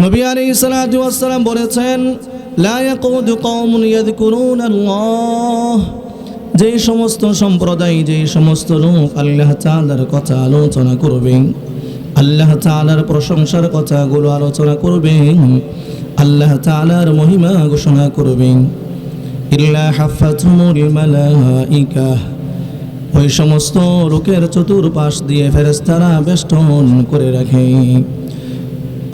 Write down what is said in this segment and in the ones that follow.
নবী ওয়াস সালাম বলেছেন, লা ইয়াকুদু কওমুন ইয়াযকুরুনাল্লাহ যে সমস্ত সম্প্রদায় যে সমস্ত লোক আল্লাহ তাআলার কথা আলোচনা করবে আল্লাহ তাআলার প্রশংসার কথাগুলো আলোচনা করবে আল্লাহ তাআলার মহিমা ঘোষণা করবে ইল্লা ওই সমস্ত লোকের চতুর্পাশ দিয়ে ফেরেস্তারা বেষ্টন করে রাখে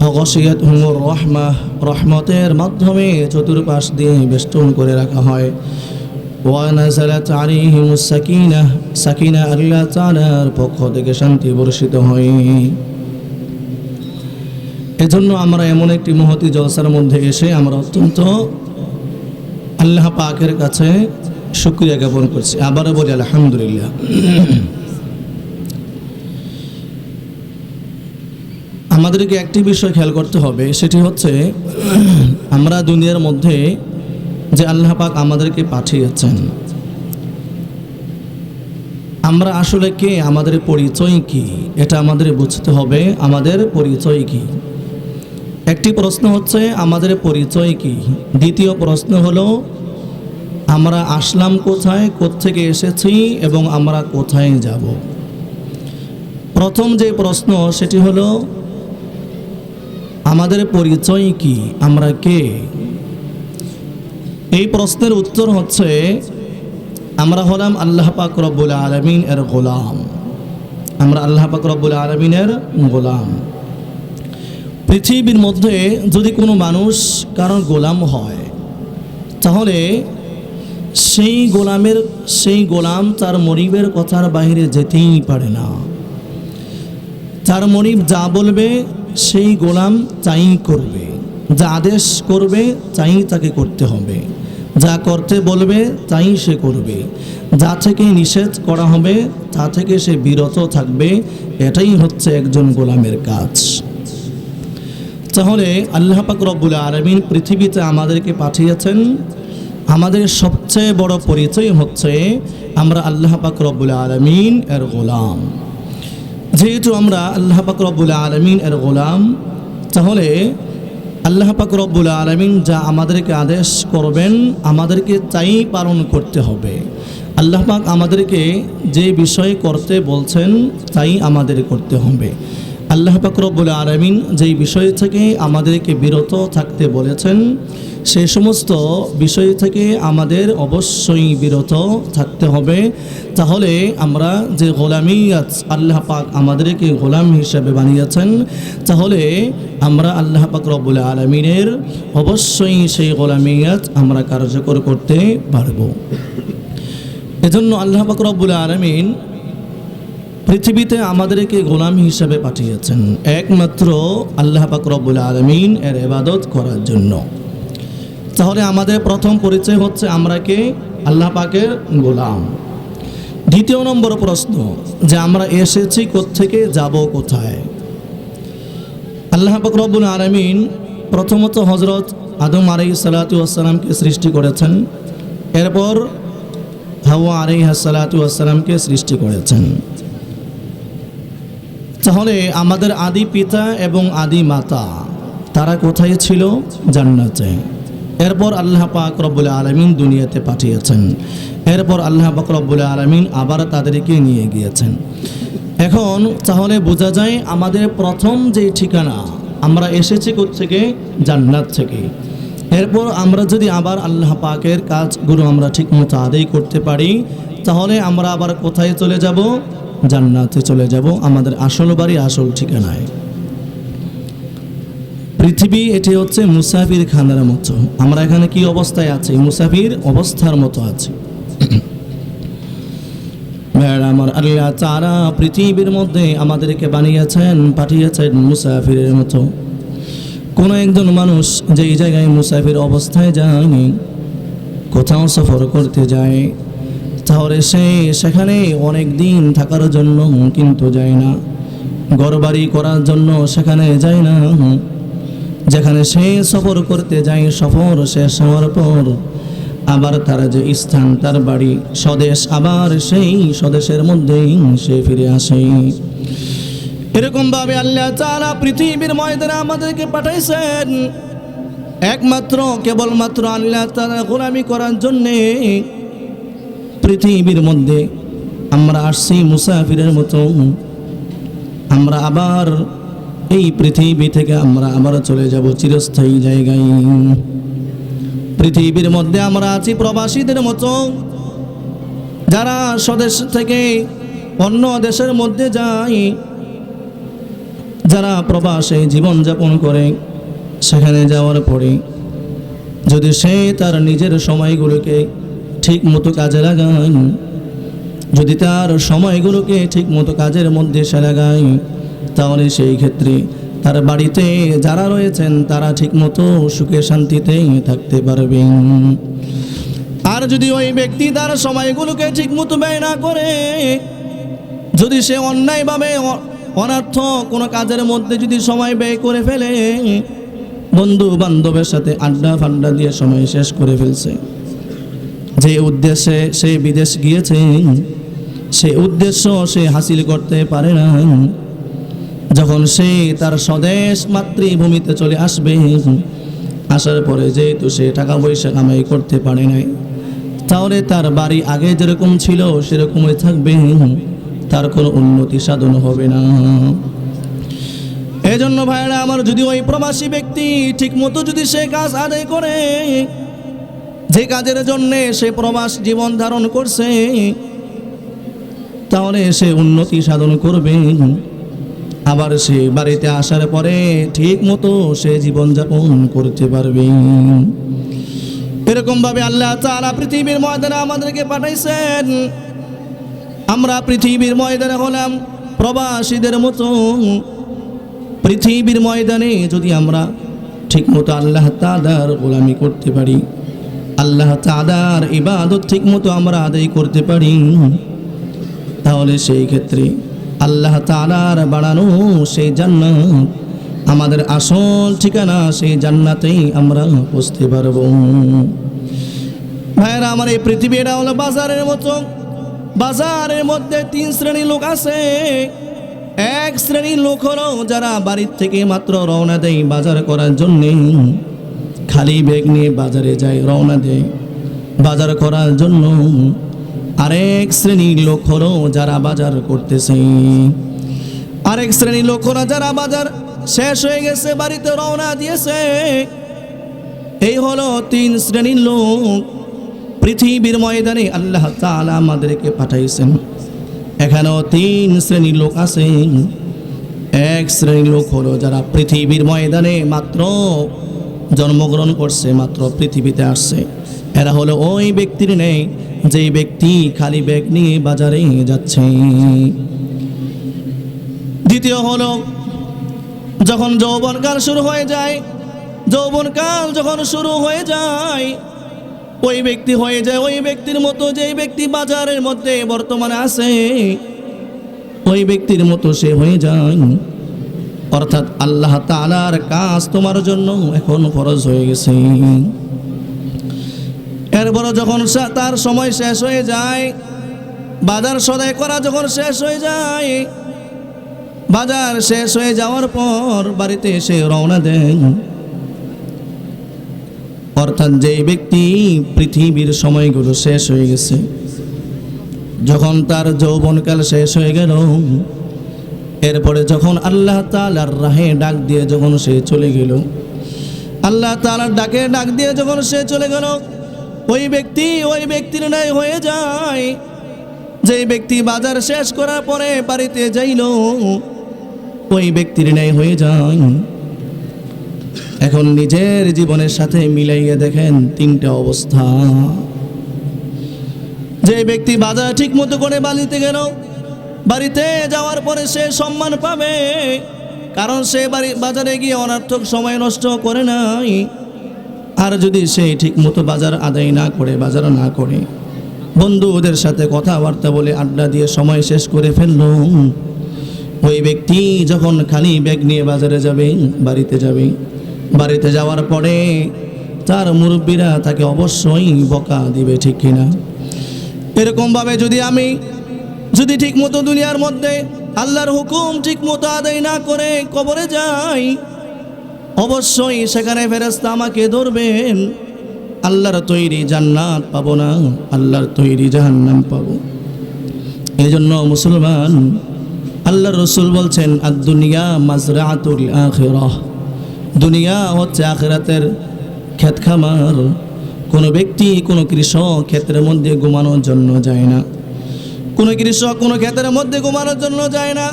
অগসিয়াত হুমুর রহমা, রহমতের মাধ্যমে চতুর্পাশ দিয়ে বেষ্টন করে রাখা হয়। ওয়ানাজালাত আলাইহিমুস সাকিনা সাকিনা আল্লাহ তাআলার পক্ষ থেকে শান্তি বর্ষিত হয়। এজন্য আমরা এমন একটি মহতি জলসার মধ্যে এসে আমরা অত্যন্ত আল্লাহ পাকের কাছে শুক্রিয়া জ্ঞাপন করছি। আবারও বলি, আলহামদুলিল্লাহ। আমাদেরকে একটি বিষয় খেয়াল করতে হবে, সেটি হচ্ছে আমরা দুনিয়ার মধ্যে যে আল্লাহ পাক আমাদেরকে পাঠিয়েছেন, আমরা আসলে কে? আমাদের পরিচয় কি? এটা আমাদের বুঝতে হবে, আমাদের পরিচয় কি? একটি প্রশ্ন হচ্ছে, আমাদের পরিচয় কি? দ্বিতীয় প্রশ্ন হলো, আমরা আসলাম কোথায়, কোত্থেকে এসেছি এবং আমরা কোথায় যাব? প্রথম যে প্রশ্ন, সেটি হলো আমাদের পরিচয় কি? আমরা কে? এই প্রশ্নের উত্তর হচ্ছে, আমরা হলাম আল্লাহ পাক রব্বুল আলমিন এর গোলাম। আমরা আল্লাহ পাক রব্বুল আলমিনের গোলাম। পৃথিবীর মধ্যে যদি কোনো মানুষ কারণ গোলাম হয়, তাহলে সেই গোলামের, সেই গোলাম তার মরিবের কথার বাইরে যেতেই পারে না। তার মরিব যা বলবে সেই গোলাম তাই করবে। যা আদেশ করবে, তাই তাকে করতে হবে। যা করতে বলবে, তাই সে করবে। যা থেকে নিষেধ করা হবে, তা থেকে সে বিরত থাকবে। এটাই হচ্ছে একজন গোলামের কাজ। তাহলে আল্লাহ পাক রব্বুল আলমিন পৃথিবীতে আমাদেরকে পাঠিয়েছেন। আমাদের সবচেয়ে বড় পরিচয় হচ্ছে আমরা আল্লাহ পাক রব্বুল আলমিন এর গোলাম। যেহেতু আমরা আল্লাহ পাক রব্বুল আলমিন এর গোলাম, তাহলে আল্লাহ পাক রব্বুল আলমিন যা আমাদেরকে আদেশ করবেন, আমাদেরকে তাই পালন করতে হবে। আল্লাহ পাক আমাদেরকে যে বিষয়ে করতে বলছেন, তাই আমাদের করতে হবে। আল্লাহ পাক রব্বুল আলমিন যেই বিষয় থেকে আমাদেরকে বিরত থাকতে বলেছেন সেই সমস্ত বিষয় থেকে আমাদের অবশ্যই বিরত থাকতে হবে। তাহলে আমরা যে গোলামিয়াত আল্লাহ পাক আমাদেরকে গোলাম হিসেবে বানিয়েছেন, তাহলে আমরা আল্লাহ পাক রব্বুল আলমিনের অবশ্যই সেই গোলামিয়াত আমরা কার্যকর করতে পারব। এজন্য আল্লাহ পাক রব্বুল আলমিন পৃথিবীতে আমাদেরকে গোলাম হিসাবে পাঠিয়েছেন। একমাত্র আল্লাহ পাক রব্বুল আলমিন এর এবাদত করার জন্য। তাহলে আমাদের প্রথম পরিচয় হচ্ছে আমরা কে? আল্লাহ পাকের গোলাম। দ্বিতীয় নম্বর প্রশ্ন, যে আমরা এসেছি কোত্থেকে, যাব কোথায়? আল্লাহ পাক রব্বুল আলমিন প্রথমত হজরত আদম আলাই সালাতু আসসালামকে সৃষ্টি করেছেন। এরপর হাওয়া আলাই সালাতু আসসালামকে সৃষ্টি করেছেন। তাহলে আমাদের আদি পিতা এবং আদি মাতা, তারা কোথায় ছিল জান্নাতে? এরপর আল্লাহ পাক রব্বুল আলমিন দুনিয়াতে পাঠিয়েছেন। এরপর আল্লাহ পাক রব্বুল আলমিন আবার তাদেরকে নিয়ে গিয়েছেন। এখন তাহলে বোঝা যায় আমাদের প্রথম যে ঠিকানা, আমরা এসেছি থেকে জান্নাত থেকে। এরপর আমরা যদি আবার আল্লাহ পাকের কাজগুলো আমরা ঠিকমতো আদায় করতে পারি, তাহলে আমরা আবার কোথায় চলে যাব? জান্নাতে চলে যাব। আমাদের আসল বাড়ি আসল ঠিকানায়। পৃথিবী, এটি হচ্ছে মুসাফির খানার মতো। আমরা এখানে কি অবস্থায় আছি? মুসাফির অবস্থার মতো আছি। আমার আল্লাহ চারা পৃথিবীর মধ্যে আমাদেরকে বানিয়েছেন, পাঠিয়েছেন মুসাফিরের মতো। কোনো একজন মানুষ যেই জায়গায় মুসাফির অবস্থায় যায়নি, কোথাও সফর করতে যায় তাহলে সে সেখানে অনেক দিন থাকার জন্য কিন্তু যায় না। ঘরবাড়ি করার জন্য সেখানে যায় না। যেখানে সে সফর করতে যায়, সফর শেষ হওয়ার পর আবার তার যে স্থান, তার বাড়ি, স্বদেশ, আবার সেই স্বদেশের মধ্যেই সে ফিরে আসে। এরকম ভাবে আল্লাহ তাআলা পৃথিবীর ময়দানে আমাদেরকে পাঠাইছেন। একমাত্র, কেবলমাত্র আল্লাহ তাআলা গোলামি করার জন্যে পৃথিবীর মধ্যে আমরা আসছি মুসাফিরের মতো। আমরা আবার এই পৃথিবী থেকে আমরা আবার চলে যাব চিরস্থায়ী জায়গায়। পৃথিবীর মধ্যে আমরা আছি প্রবাসীদের মতো। যারা স্বদেশ থেকে অন্য দেশের মধ্যে যায়, যারা প্রবাসে জীবনযাপন করে, সেখানে যাওয়ার পরে যদি সে তার নিজের সময়গুলোকে ঠিক মতো কাজে লাগায় যদি তার সময়গুলোকে ঠিক মতো কাজের মধ্যে সে লাগায় তাহলে সেই ক্ষেত্রে তার বাড়িতে যারা রয়েছেন, তারা ঠিক মতো সুখে শান্তিতে থাকতে পারবেন। আর যদি ওই ব্যক্তি তার সময়গুলোকে ঠিক মতো ব্যয় না করে, যদি সে অন্যায়ভাবে অনর্থ কোনো কাজের মধ্যে যদি সময় ব্যয় করে ফেলে বন্ধু বান্ধবের সাথে আড্ডা ফাড্ডা দিয়ে সময় শেষ করে ফেলছে। যে উদ্দেশ্যে সে বিদেশ গিয়েছে, সে উদ্দেশ্য সে হাসিল করতে পারে না। যখন সে তার স্বদেশ মাতৃভূমিতে চলে আসবে, আসার পরে যেহেতু সে টাকা পয়সা কামাই করতে পারে নাই, তাহলে তার বাড়ি আগে যেরকম ছিল সেরকমই থাকবে। তার কোনো উন্নতি সাধন হবে না। এই জন্য ভাইরা, আমার যদি ওই প্রবাসী ব্যক্তি ঠিক মতো যদি সে কাজ আদায় করে যে কাজের জন্যে সে প্রবাস জীবন ধারণ করছে, তাহলে সে উন্নতি সাধন করবে। আবার সে বাড়িতে আসার পরে ঠিক মতো সে জীবনযাপন করতে পারবে। এরকম ভাবে আল্লাহ তাআলা পৃথিবীর ময়দানে আমাদেরকে পাঠাইছেন। আমরা পৃথিবীর ময়দানে হলাম প্রবাসীদের মতো। পৃথিবীর ময়দানে যদি আমরা ঠিকমতো আল্লাহ তাদার গোলামি করতে পারি আল্লাহ তাদার ইবাদত ঠিকমতো আমরা আদায় করতে পারি। তাহলে সেই ক্ষেত্রে আল্লাহ তালার বাড়ানো সেই জান্নাত, আমাদের আসল ঠিকানা সেই জান্নাতেই আমরা বুঝতে পারব। ভাইরা আমার এই পৃথিবীটা হলো বাজারের মতো। বাজারের মধ্যে তিন শ্রেণির লোক আছে। এক শ্রেণির লোক হলো যারা বাড়ির থেকে মাত্র রওনা দেয় বাজার করার জন্যে। খালি ব্যাগ নিয়ে বাজারে যায়, রওনা দেয়। বাজার করার জন্য আরেক শ্রেণির লোক হলো যারা বাজার করতেছে। আরেক শ্রেণির লোক হলো যারা বাজার শেষ হয়ে গেছে, বাড়িতে রওনা দিয়েছে। এই হলো তিন শ্রেণির লোক। পৃথিবীর ময়দানে আল্লাহ তাআলা আমাদেরকে পাঠাইছেন। এখানেও তিন শ্রেণির লোক আছে। এক শ্রেণির লোক হলো যারা পৃথিবীর ময়দানে মাত্র জন্মগ্রহণ করছে, মাত্র পৃথিবীতে আসছে। এরা হলো ওই ব্যক্তির নেই, যেই ব্যক্তি খালি ব্যাগ নিয়ে বাজারে যাচ্ছে। দ্বিতীয় হলো, যখন যৌবনকাল শুরু হয়ে যায় যৌবনকাল যখন শুরু হয়ে যায়, ওই ব্যক্তি হয়ে যায়, ওই ব্যক্তির মতো যেই ব্যক্তি বাজারের মধ্যে বর্তমানে আছে, ওই ব্যক্তির মতো সে হয়ে যায় অর্থাৎ আল্লাহ তাআলার কাজ তোমার জন্য এখন ফরজ হয়ে গেছে। এরপর যখন তার সময় শেষ হয়ে যায়, বাজার সদাই করা যখন শেষ হয়ে যায়, বাজার শেষ হয়ে যাওয়ার পর বাড়িতে এসে রওনা দেন। অর্থাৎ যেই ব্যক্তি পৃথিবীর সময়গুলো শেষ হয়ে গেছে, যখন তার যৌবনকাল শেষ হয়ে গেল এরপরে যখন আল্লাহ তালার রাহে ডাক দিয়ে যখন সে চলে গেল, আল্লাহ তালার ডাকে ডাক দিয়ে যখন সে চলে গেল, ওই ব্যক্তি ওই ব্যক্তির ন্যায় হয়ে যায়। যে ব্যক্তি বাজার শেষ করার পরে বাড়িতে যাইল, ওই ব্যক্তির ন্যায় হয়ে যায়। এখন নিজের জীবনের সাথে মিলাইয়ে দেখেন তিনটা অবস্থা। যে ব্যক্তি বাজার ঠিক মতো করে বালিতে গেল বাড়িতে যাওয়ার পরে সে সম্মান পাবে। কারণ সে বাড়ি বাজারে গিয়ে অনার্থক সময় নষ্ট করে নাই। আর যদি সে ঠিক মতো বাজার আদায় না করে, বাজার না করে, বন্ধু ওদের সাথে কথাবার্তা বলে আড্ডা দিয়ে সময় শেষ করে ফেলল। ওই ব্যক্তি যখন খালি ব্যাগ নিয়ে বাজারে যাবে, বাড়িতে যাবে, বাড়িতে যাওয়ার পরে তার মুরব্বীরা তাকে অবশ্যই বকা দিবে, ঠিক কিনা? এরকমভাবে যদি আমি যদি ঠিক মতো দুনিয়ার মধ্যে আল্লাহর হুকুম ঠিক মতো আদায় না করে কবরে যাই, অবশ্যই সেখানে ফেরেস্তা আমাকে ধরবেন। আল্লাহর তৈরি জান্নাত পাবো না, আল্লাহর তৈরি জাহান্নাম পাবো। এই জন্য মুসলমান আল্লাহ রসুল বলছেন আর দুনিয়া মাজরাতুল আখিরাহ। দুনিয়া হচ্ছে আখেরাতের ক্ষেত কোনো ব্যক্তি, কোনো কৃষক ক্ষেত্রের মধ্যে ঘুমানোর জন্য যায় না। কোনো কৃষক কোনো ক্ষেতের মধ্যে ঘুমানোর জন্য যায় না।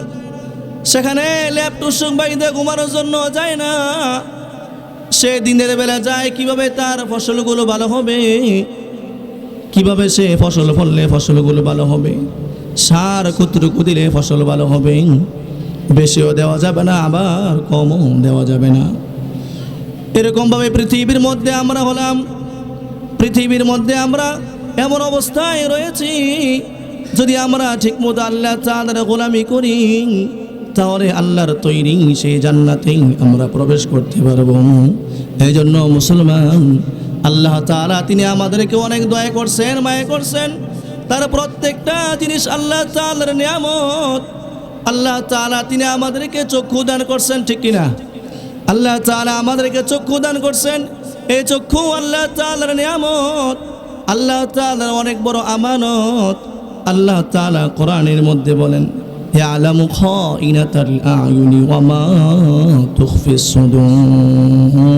সেখানে ল্যাপটপ বাইদে ঘুমানোর জন্য যায় না। সে দিনের বেলা যায়, কীভাবে তার ফসলগুলো ভালো হবে? কীভাবে সে ফসল ফললে ফসলগুলো ভালো হবে? সার কতটুকু দিলে ফসল ভালো হবে? বেশিও দেওয়া যাবে না, আবার কমও দেওয়া যাবে না। এরকমভাবে পৃথিবীর মধ্যে আমরা হলাম। পৃথিবীর মধ্যে আমরা এমন অবস্থায় রয়েছি। যদি আমরা ঠিকমতো আল্লাহ চাঁদের গোলামি করি, তাহলে আল্লাহর তৈরি সেই জান্নাতেই আমরা প্রবেশ করতে পারব। এই জন্য মুসলমান, আল্লাহ তাআলা তিনি আমাদেরকে অনেক দয়া করছেন, মায়া করছেন। তার প্রত্যেকটা জিনিস আল্লাহ তাআলার নিয়ামত। আল্লাহ তাআলা তিনি আমাদেরকে চক্ষু দান করছেন, ঠিক কিনা? আল্লাহ তাআলা আমাদেরকে চক্ষু দান করছেন। এই চক্ষু আল্লাহ তাআলার নিয়ামত। আল্লাহ তাআলার অনেক বড় আমানত। আল্লাহ তাআলা কোরআনের মধ্যে বলেন يعلم خائنة الأعين وما تخفي الصدور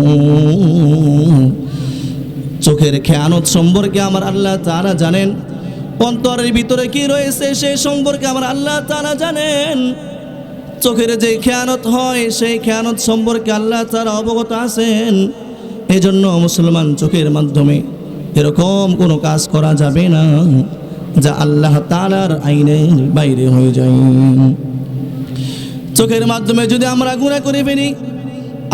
চোখের খেয়ানত সম্পর্কে আমার আল্লাহ তাআলা জানেন অন্তরের ভিতরে কি রয়েছে সেই সম্পর্কে আমার আল্লাহ তাআলা জানেন চোখের যে খেয়ানত হয় সেই খেয়ানত সম্পর্কে আল্লাহ তারা অবগত আছেন এই জন্য মুসলমান চোখের মাধ্যমে এরকম কোনো কাজ করা যাবে না যা আল্লাহ তালার আইনের বাইরে হয়ে যায়। চোখের মাধ্যমে যদি আমরা গুণা করে ফেলি,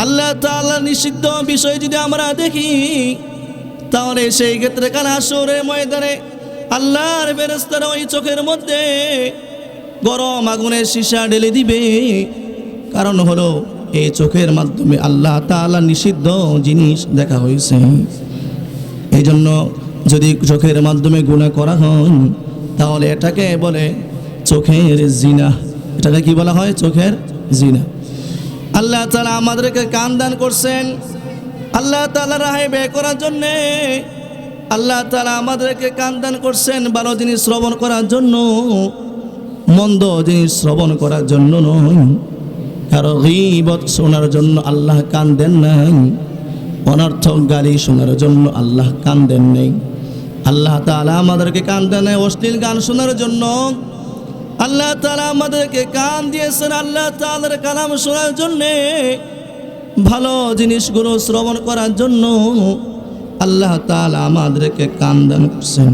আল্লাহ তালার নিষিদ্ধ বিষয় যদি আমরা দেখি, তাহলে সেই ক্ষেত্রে কাল আসরে ময়দানে আল্লাহর ফেরেস্তারা ওই চোখের মধ্যে গরম আগুনের সীসা ঢেলে দিবে। কারণ হলো এই চোখের মাধ্যমে আল্লাহ তাআলা নিষিদ্ধ জিনিস দেখা হয়েছে। এই জন্য যদি চোখের মাধ্যমে গুণা করা হয়, তাহলে এটাকে বলে চোখের জিনা। এটাকে কি বলা হয়? চোখের জিনা। আল্লাহ তালা আমাদেরকে কান দান করছেন। আল্লাহ তাআলা রাহে ব্যয় করার জন্যে আল্লাহ তালা আমাদেরকে কান দান করছেন ভালো জিনিস শ্রবণ করার জন্য, মন্দ জিনিস শ্রবণ করার জন্য নয়। কারও গীবত শোনার জন্য আল্লাহ কান দেন নাই। অনর্থক গালি শোনার জন্য আল্লাহ কান দেন নেই। আল্লাহ তাআলা আমাদেরকে কান দেন অশ্লীল গান শোনার জন্য। আল্লাহ তালা আমাদেরকে কান দিয়েছেন আল্লাহ তাআলার কালাম শোনার জন্যে। ভালো জিনিসগুলো শ্রবণ করার জন্য আল্লাহ তাআলা আমাদেরকে কান দান করছেন।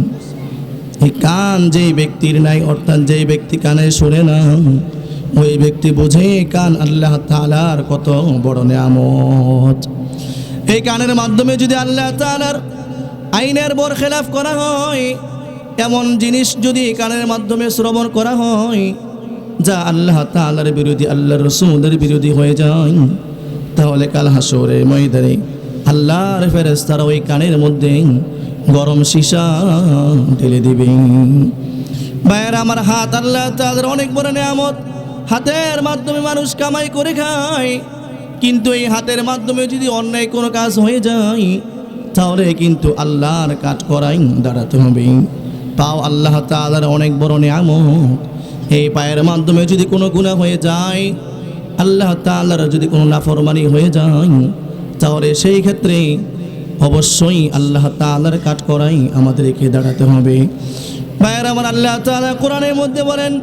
এই কান যেই ব্যক্তির নাই, অর্থাৎ যেই ব্যক্তি কানে শোনে না, ওই ব্যক্তি বোঝে কান আল্লাহ তালার কত বড় নিয়ামত। এই কানের মাধ্যমে যদি আল্লাহ তালার আইনের বর খেলাফ করা হয়। এমন জিনিস যদি কানের মাধ্যমে শ্রবণ করা হয়, যা আল্লাহ তালার বিরোধী আল্লাহ রসুলের বিরোধী হয়ে যায়, তাহলে কাল হাসরে ময়দানে আল্লাহর ফেরেস্তারা ওই কানের মধ্যে গরম সীসা ঢেলে দিবে। ভাইয়ের আমার হাত, আল্লাহ তাদের অনেক বড় নিয়ামত। হাতের মাধ্যমে মানুষ কামাই করে খায়, কিন্তু এই হাতের মাধ্যমে যদি অন্যায় কোনো কাজ হয়ে যায় তাহলে কিন্তু আল্লাহর কাজ করাই দাঁড়াতে হবে। পাও আল্লাহ তালার অনেক বড় নিয়ামত। এই পায়ের মাধ্যমে যদি কোনো গুণা হয়ে যায়, আল্লাহ তালার যদি কোনো নাফরমানি হয়ে যায়, তাহলে সেই ক্ষেত্রে অবশ্যই আল্লাহ তাআলার কাট করাই আমাদেরকে দাঁড়াতে হবে। ভাইয়ের আমার আল্লাহ তাআলা কোরআনের মধ্যে বলেন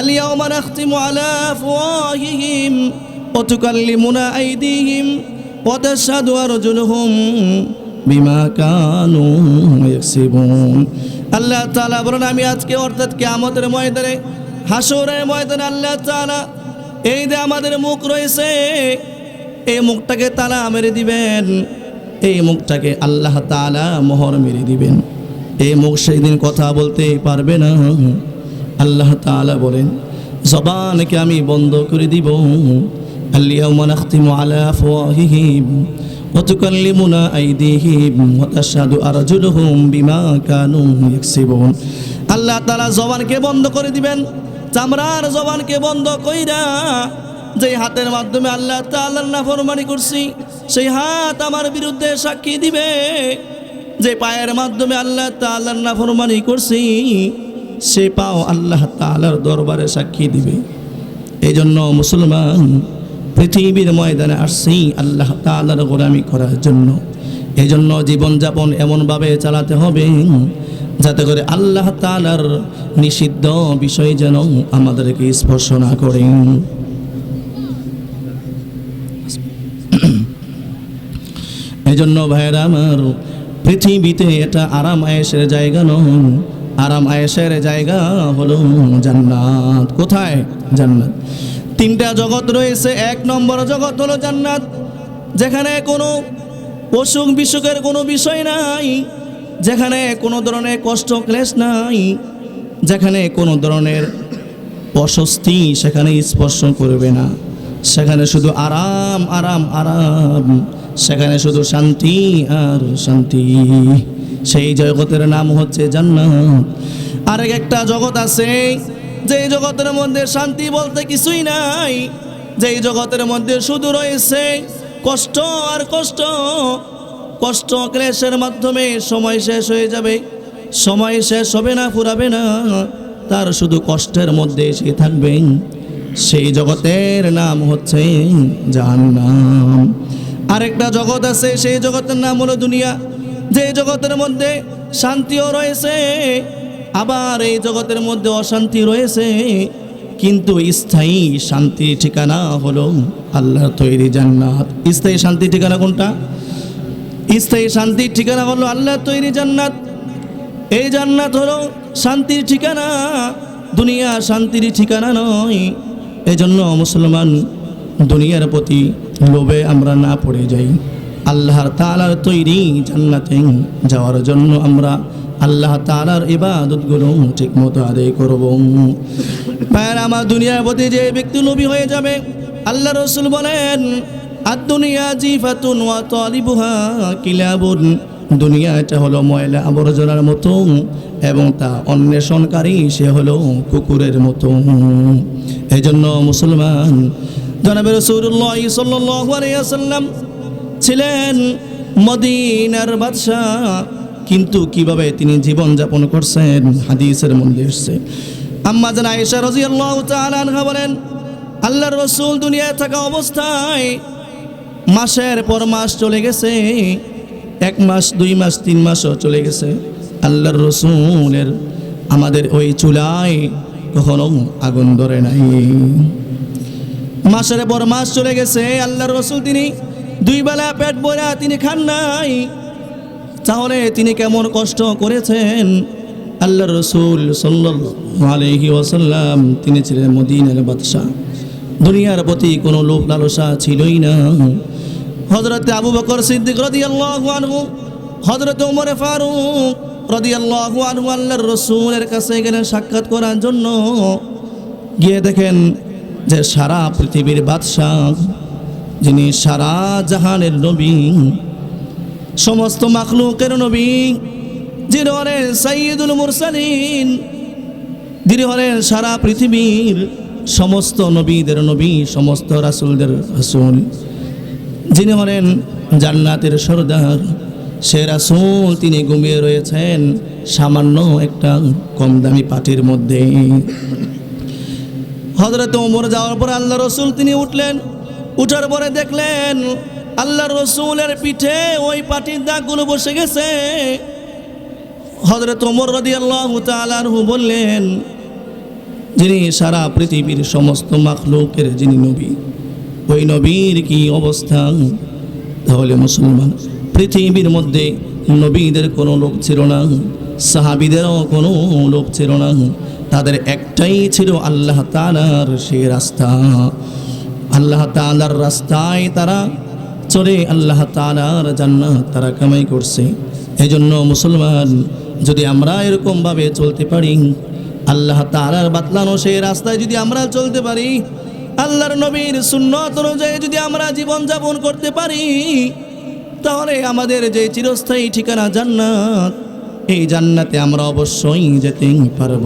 আলিয়াউমা নাখতিমু আলা আফওয়াহিহিম আইদিহিম ওয়া তাশহাদু বিমা কানু আল্লাহ তালা বলেন, আমি আজকে অর্থাৎ কে আমাদের ময়দানে হাসরের ময়দানে আল্লাহ তালা এই যে আমাদের মুখ রয়েছে, এই মুখটাকে তালা মেরে দিবেন। এই মুখটাকে আল্লাহ তালা মোহর মেরে দিবেন। এই মুখ সেই দিন কথা বলতে পারবে না। আল্লাহ তালা বলেন, জবানকে আমি বন্ধ করে দিব। আল্লিয়া মানাখতিম আলা ফিহিম وتكلمنا أيديهم وتشهد أرجلهم بما كانوا يكسبون আল্লাহ তালা জবানকে বন্ধ করে দিবেন চামড়ার জবানকে বন্ধ কইরা যে হাতের মাধ্যমে আল্লাহ তাআলার নাফরমানি করছি সেই হাত আমার বিরুদ্ধে সাক্ষী দিবে যে পায়ের মাধ্যমে আল্লাহ তাআলার নাফরমানি করছি সে পাও আল্লাহ তাআলার দরবারে সাক্ষী দিবে এই জন্য মুসলমান পৃথিবীর ময়দানে আসছি আল্লাহ তাআলার গোলামি করার জন্য। এই জন্য জীবনযাপন এমনভাবে চালাতে হবে যাতে করে আল্লাহ তাআলার নিষিদ্ধ বিষয় যেন আমাদেরকে স্পর্শ না করে। এই জন্য ভাইয়েরা আমার, পৃথিবীতে এটা আরাম আয়েসের জায়গা নয়। আরাম আয়েসের জায়গা হলো জান্নাত। কোথায়? জান্নাত। তিনটা জগৎ রয়েছে। এক নম্বর জগৎ হলো জান্নাত, যেখানে কোনো অসুখ বিসুখের কোনো বিষয় নাই, যেখানে কোনো ধরনের কষ্ট ক্লেশ নাই, যেখানে কোনো ধরনের অস্বস্তি সেখানে স্পর্শ করবে না। সেখানে শুধু আরাম আরাম আরাম, সেখানে শুধু শান্তি আর শান্তি। সেই জগতের নাম হচ্ছে জান্নাত। আরেক একটা জগৎ আছে যেই জগতের মধ্যে শান্তি বলতে কিছুই নাই, যেই জগতের মধ্যে শুধু রয়েছে কষ্ট আর কষ্ট কষ্ট ক্লেশের মাধ্যমে সময় শেষ হয়ে যাবে, সময় শেষ হবে না, ফুরাবে না, তার শুধু কষ্টের মধ্যে সে থাকবে। সেই জগতের নাম হচ্ছে জাহান্নাম। আরেকটা জগৎ আছে, সেই জগতের নাম হলো দুনিয়া। যে জগতের মধ্যে শান্তিও রয়েছে আবার এই জগতের মধ্যে অশান্তি রয়েছে, কিন্তু স্থায়ী শান্তির ঠিকানা হলো আল্লাহর তৈরি জান্নাত। স্থায়ী শান্তির ঠিকানা কোনটা? স্থায়ী শান্তির ঠিকানা হলো আল্লাহর তৈরি জান্নাত। এই জান্নাত হলো শান্তির ঠিকানা, দুনিয়া শান্তির ঠিকানা নয়। এই জন্য মুসলমান দুনিয়ার প্রতি লোভে আমরা না পড়ে যাই। আল্লাহর তালার তৈরি জান্নাতে যাওয়ার জন্য আমরা আল্লাহ তালার ইবাদতগুলো ঠিক মতো আদায় করব। প্যার, আমার দুনিয়ার প্রতি যে ব্যক্তি লোভী হয়ে যাবে, আল্লাহ রসুল বলেন আর দুনিয়া জিফাতুন ওয়া তালিবুহা কিলাবুন। দুনিয়া এটা হলো ময়লা আবর্জনার মতো এবং তা অন্বেষণকারী, সে হলো কুকুরের মতো। এই জন্য মুসলমান, জনাবে রসুল্লাহ সাল্লাম ছিলেন মদিনার বাদশাহ। কিন্তু কীভাবে তিনি জীবন যাপন করছেন? হাদিসের মধ্যে এসছে। আম্মা জান আয়েশা রাদিয়াল্লাহু তাআলা আনহা বলেন, আল্লাহর রসুল দুনিয়ায় থাকা অবস্থায় মাসের পর মাস চলে গেছে, এক মাস, দুই মাস, তিন মাসও চলে গেছে। আল্লাহর রসুলের আমাদের ওই চুলায় কখনো আগুন ধরে নাই। মাসের পর মাস চলে গেছে, আল্লাহর রসুল তিনি দুই বেলা পেট ভরা তিনি খান নাই। তাহলে তিনি কেমন কষ্ট করেছেন? আল্লাহর রসুল সাল্লাল্লাহু আলাইহি ওয়াসাল্লাম, তিনি ছিলেন মদিনার বাদশাহ। দুনিয়ার প্রতি কোনো লোভ লালসা ছিলই না। হজরত আবু বকর সিদ্দিক রাদিয়াল্লাহু আনহু হজরত উমরে ফারুক রাদিয়াল্লাহু আনহু আল্লাহর রসুলের কাছে গেলেন সাক্ষাৎ করার জন্য। গিয়ে দেখেন যে সারা পৃথিবীর বাদশাহ, যিনি সারা জাহানের নবী সমস্ত মাখলুকের নবী, যিনি হলেন সাইয়দুল মুরসালিন, যিনি হলেন সারা পৃথিবীর সমস্ত নবীদের নবী, সমস্ত রাসুলদের রাসুল, যিনি হলেন জান্নাতের সর্দার, সে রাসুল তিনি ঘুমিয়ে রয়েছেন সামান্য একটা কম দামি পাটির মধ্যে। হজরত ওমর যাওয়ার পর আল্লাহ রসুল তিনি উঠলেন, উঠার পরে দেখলেন আল্লাহ রসুলের পিঠে ওই পাটির দাগগুলো বসে গেছে। হজরত ওমর রদি আল্লাহ তালু বললেন, যিনি সারা পৃথিবীর সমস্ত মাখলুকের যিনি নবী, ওই নবীর কি অবস্থা? তাহলে মুসলমান, পৃথিবীর মধ্যে নবীদের কোনো লোক ছিল না, সাহাবিদেরও কোনো লোক ছিল না, তাদের একটাই ছিল আল্লাহ তালার সেই রাস্তা। আল্লাহ তালার রাস্তায় তারা চলে আল্লাহ তালার জান্নাত তারা কামাই করছে। এই জন্য মুসলমান, যদি আমরা এরকমভাবে চলতে পারি, আল্লাহ তালার বাতলানো সেই রাস্তায় যদি আমরা চলতে পারি, আল্লাহর নবীর সুন্নত অনুযায়ী যদি আমরা জীবন যাপন করতে পারি, তাহলে আমাদের যে চিরস্থায়ী ঠিকানা জান্নাত, এই জান্নাতে আমরা অবশ্যই যেতে পারব।